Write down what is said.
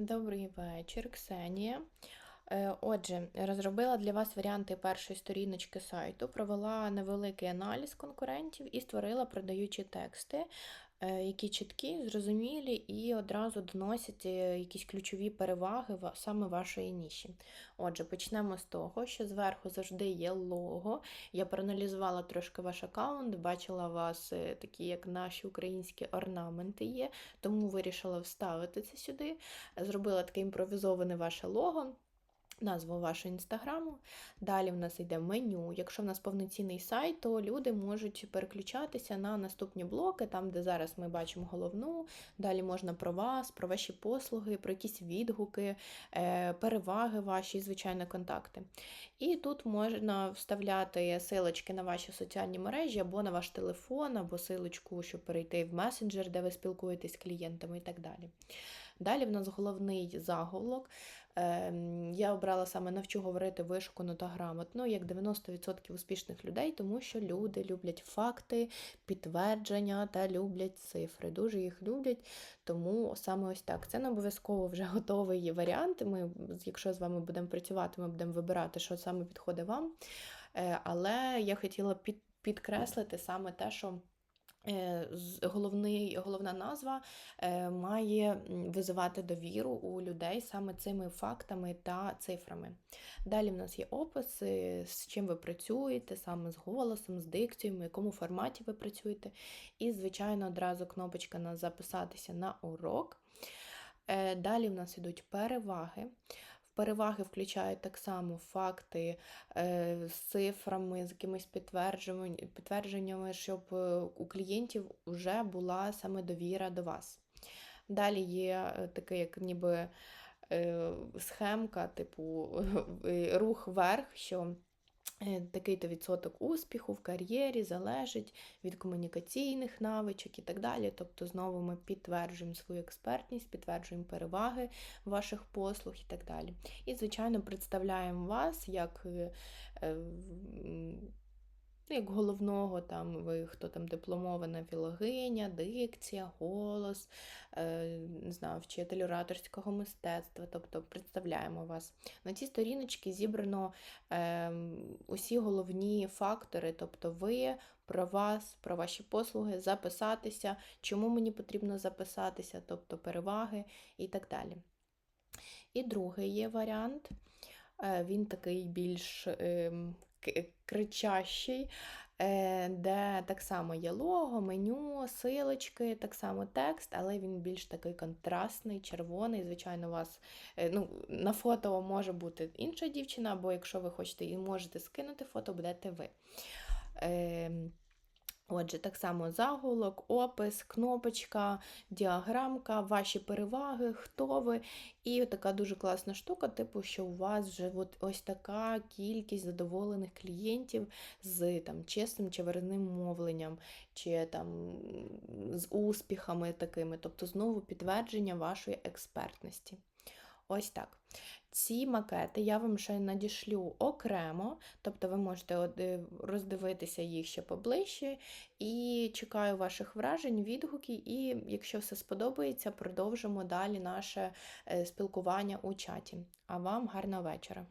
Добрий вечір, Ксенія. Е, Отже, розробила для вас варіанти першої сторіночки сайту, провела невеликий аналіз конкурентів і створила продаючі тексти, які чіткі, зрозумілі і одразу доносять е, якісь ключові переваги саме вашої ніші. Отже, почнемо з того, що зверху завжди є лого. Я проаналізувала трошки ваш аккаунт, бачила вас е, такі, як наші українські орнаменти є, тому вирішила вставити це сюди. Зробила таке імпровізоване ваше лого. Назву вашого інстаграму. Далі в нас йде меню. Якщо в нас повноцінний сайт, то люди можуть переключатися на наступні блоки, там, де зараз ми бачимо головну. Далі можна про вас, про ваші послуги, про якісь відгуки, е, переваги ваші, звичайно, контакти. І тут можна вставляти силочки на ваші соціальні мережі або на ваш телефон, або силочку, щоб перейти в месенджер, де ви спілкуєтесь з клієнтами і так далі. Далі в нас головний заголовок. Ем, Я обрала саме навчу говорити вишукано та грамотно, як 90% успішних людей, тому що люди люблять факти, підтвердження та люблять цифри. Дуже їх люблять, тому саме ось так. Це не обов'язково вже готовий варіант. Ми, якщо з вами будемо працювати, ми будемо вибирати, що саме підходить вам. Е, Але я хотіла підкреслити саме те, що. Е, Головний, головна назва е, має визивати довіру у людей саме цими фактами та цифрами. Далі в нас є опис, е, з чим ви працюєте, саме з голосом, з дикцією, в якому форматі ви працюєте. І, звичайно, одразу кнопочка на записатися на урок. Далі в нас йдуть переваги. Переваги включають так само факти е, з цифрами, з якимись підтвердженнями, щоб е, у клієнтів вже була саме довіра до вас. Далі є е, таке, як ніби схемка, типу рух вверх, що такий-то відсоток успіху в кар'єрі залежить від комунікаційних навичок і так далі. Тобто, знову ми підтверджуємо свою експертність, підтверджуємо переваги ваших послуг і так далі. І, звичайно, представляємо вас як. Ну, як головного, там ви хто там дипломована філологиня, дикція, голос, е, не знаю, вчитель ораторського мистецтва, тобто представляємо вас. На цій сторіночці зібрано е, усі головні фактори, тобто ви, про вас, про ваші послуги, записатися, чому мені потрібно записатися, тобто переваги і так далі. І другий є варіант. Е, Він такий більш ем, кричащий, е, де так само є лого, меню, силочки, так само текст, але він більш такий контрастний, червоний. Звичайно, у вас е, ну, на фото може бути інша дівчина, або якщо ви хочете і можете скинути фото, будете ви. Отже, так само заголовок, опис, кнопочка, діаграмка, ваші переваги, хто ви. І така дуже класна штука, типу, що у вас вже от ось така кількість задоволених клієнтів з там, чесним чи виразним мовленням, чи там, з успіхами такими, тобто знову підтвердження вашої експертності. Ось так. Ці макети я вам ще надішлю окремо, тобто ви можете роздивитися їх ще поближче. І чекаю ваших вражень, відгуків, і якщо все сподобається, продовжимо далі наше е, спілкування у чаті. А вам гарного вечора!